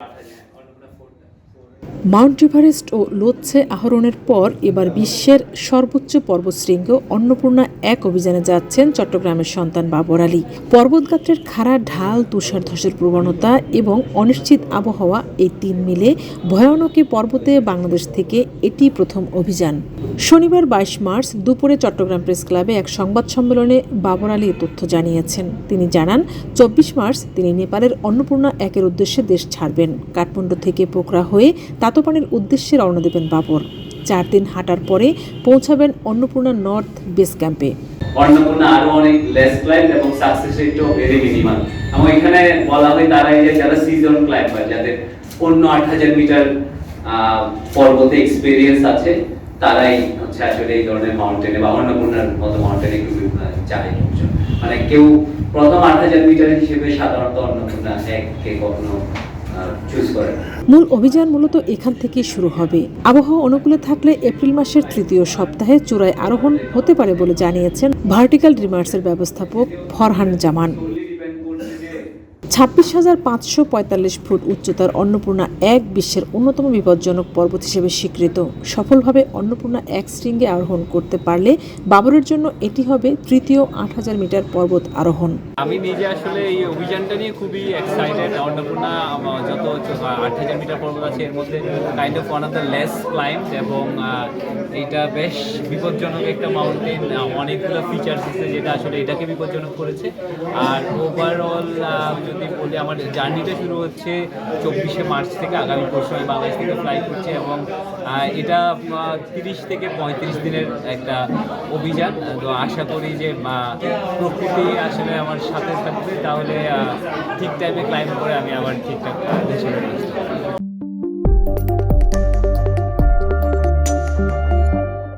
Gracias. Mount Everest ও লোচ্ছে আহরণের পর এবার বিশ্বের সর্বোচ্চ পর্বতশৃঙ্গ অন্নপূর্ণা এক অভিযানে যাচ্ছেন চট্টগ্রামের সন্তান বাবর আলী। পর্বতগাত্রের খাড়া ঢাল, তুষার ধসের প্রবণতা এবং অনিশ্চিত আবহাওয়া এই তিন মিলে ভয়ানকী পর্বতে বাংলাদেশ থেকে এটি প্রথম অভিযান। শনিবার বাইশ মার্চ দুপুরে চট্টগ্রাম প্রেস ক্লাবে এক সংবাদ সম্মেলনে বাবর আলী তথ্য জানিয়েছেন। তিনি জানান, চব্বিশ মার্চ তিনি নেপালের অন্নপূর্ণা একের উদ্দেশ্যে দেশ ছাড়বেন। কাঠমান্ডু থেকে পোকরা হয়ে তাতোপানির উদ্দেশ্যে রওনা দেবেন বাবর চার দিন হাঁটার পরে পৌঁছাবেন অন্নপূর্ণা নর্থ বেস ক্যাম্পে অন্নপূর্ণা আরও অনেক লেস ক্লাইম্ব এবং সাকসেস মিনিমাল এখানে বলা হয় যে যারা সিজন ক্লাইম্বার যাদের অন্য আট হাজার মিটার পর্বতে এক্সপিরিয়েন্স আছে, তারাই হচ্ছে আসলে এই ধরনের মাউন্টেনে বা অন্নপূর্ণার মতো মাউন্টেনে একটু চায়। মানে কেউ প্রথম আট হাজার মিটার হিসেবে সাধারণত অন্নপূর্ণা এককে কখনো। মূল অভিযান মূলত এখান থেকে শুরু হবে। আবহাওয়া অনুকূলে থাকলে এপ্রিল মাসের তৃতীয় সপ্তাহে চূড়ায় আরোহণ হতে পারে বলে জানিয়েছেন ভার্টিক্যাল রিমার্সের ব্যবস্থাপক ফরহান জামান। ছাব্বিশ হাজার পাঁচশো পঁয়তাল্লিশ ফুট উচ্চতার অন্নপূর্ণা এক বিশ্বের অন্যতম বিপজ্জনক পর্বত হিসেবে স্বীকৃত। সফলভাবে অন্নপূর্ণা এক শৃঙ্গে আরোহণ করতে পারলে বাবরের জন্য এটি হবে তৃতীয় আট হাজার মিটার পর্বত আরোহণ। আমি নিজে আসলে এই অভিযানটা নিয়ে খুবই এক্সাইটেড অন্নপূর্ণা যত আট হাজার মিটার পর্বত আছে, এর মধ্যে kind of one of the less climb এবং এইটা বেশ বিপজ্জনক একটা মাউন্টেন অনেকগুলো ফিচার্স আছে যেটা আসলে এটাকে বিপজ্জনক করেছে। আর ওভারঅল বলি আমার জার্নিটা শুরু হচ্ছে চব্বিশে মার্চ থেকে আগামী পরশু আমি বাংলাদেশ থেকে ফ্লাই করছি এবং এটা তিরিশ থেকে পঁয়ত্রিশ দিনের একটা অভিযান তো আশা করি যে প্রকৃতি আসলে আমার সাথে থাকবে, তাহলে ঠিক টাইমে ক্লাইম করে আমি আবার ঠিকঠাক দেশে।